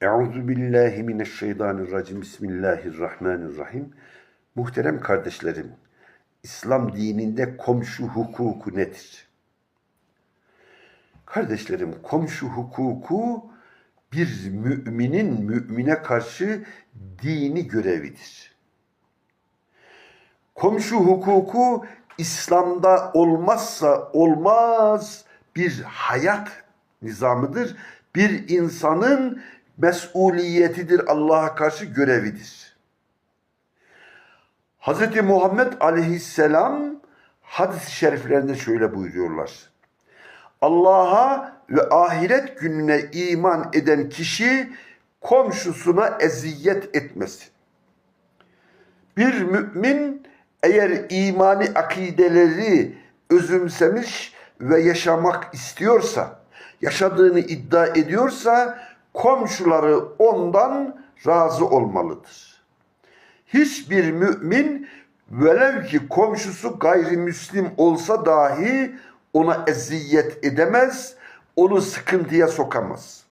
Euzu billahi mineşşeytanirracim. Bismillahirrahmanirrahim. Muhterem kardeşlerim, İslam dininde komşu hukuku nedir? Kardeşlerim, komşu hukuku bir müminin mümine karşı dini görevidir. Komşu hukuku İslam'da olmazsa olmaz bir hayat nizamıdır. Bir insanın mesuliyetidir, Allah'a karşı görevidir. Hz. Muhammed aleyhisselam hadis-i şeriflerinde şöyle buyuruyorlar. Allah'a ve ahiret gününe iman eden kişi komşusuna eziyet etmesin. Bir mümin eğer imani akideleri özümsemiş ve yaşamak istiyorsa, yaşadığını iddia ediyorsa komşuları ondan razı olmalıdır. Hiçbir mümin velev ki komşusu gayrimüslim olsa dahi ona eziyet edemez, onu sıkıntıya sokamaz.